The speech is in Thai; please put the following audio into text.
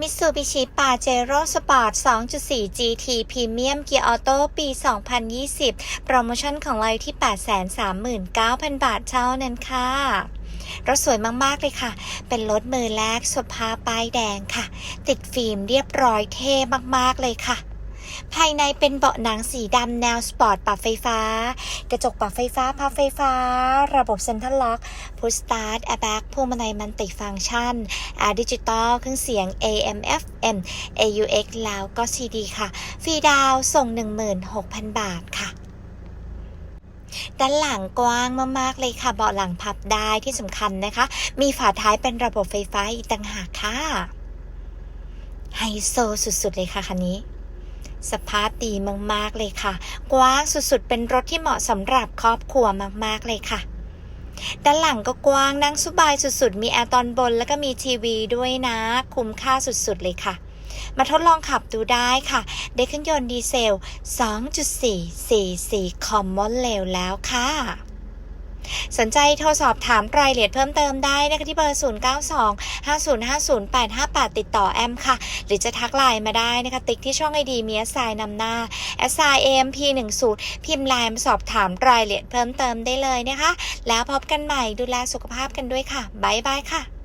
มิตซูบิชิปาเจโร่สปอร์ต 2.4 GT Premium Gear Auto ปี 2020 โปรโมชั่นของเราที่ 839,000 บาทเท่านั้นค่ะรถสวยมากๆเลยค่ะ เป็นรถมือแรกสภาพป้ายแดงค่ะ ติดฟิล์มเรียบร้อยเท่มากๆเลยค่ะ ภายในเป็นเบาะหนังสีดำแนวสปอร์ตปรับไฟฟ้า กระจกปรับไฟฟ้าพับไฟฟ้า ระบบเซ็นทรัลล็อกพุชสตาร์ทแอร์แบ็กพวงมาลัยมันติฟังก์ชันแอร์ดิจิตอลเครื่องเสียง AM FM AUX แล้วก็ CD ค่ะ ฟรีดาวน์ส่ง 16,000 บาทค่ะด้านหลังกว้างมากๆเลยค่ะ เบาะหลังพับได้ที่สำคัญนะคะ มีฝาท้ายเป็นระบบไฟฟ้าอีกต่างหากค่ะไฮโซสุดๆเลยค่ะคันนี้ สภาพดีมากๆเลยค่ะ กว้างสุดๆ เป็นรถที่เหมาะสำหรับครอบครัวมากๆเลยค่ะ ด้านหลังก็กว้างนั่งสบายสุดๆ มีแอร์ตอนบนแล้วก็มีทีวีด้วยนะ คุ้มค่าสุดๆ เลยค่ะ มาทดลองขับดูได้ค่ะ ได้เครื่องยนต์ดีเซล 2.4 4 Common เร็วแล้วค่ะ สนใจโทรสอบถามรายละเอียดเพิ่มเติมได้นะคะที่เบอร์ 092 505 0858 ติดต่อแอมค่ะ หรือจะทักไลน์มาได้นะคะ ติ๊กที่ช่องไอดีมีแอสไซน์นำหน้าแอสไซน์ AMP 1 0พิมพ์ไลน์มาสอบถามรายละเอียดเพิ่มเติมได้เลยนะคะ แล้วพบกันใหม่ดูแลสุขภาพกันด้วยค่ะ บ๊ายบายค่ะ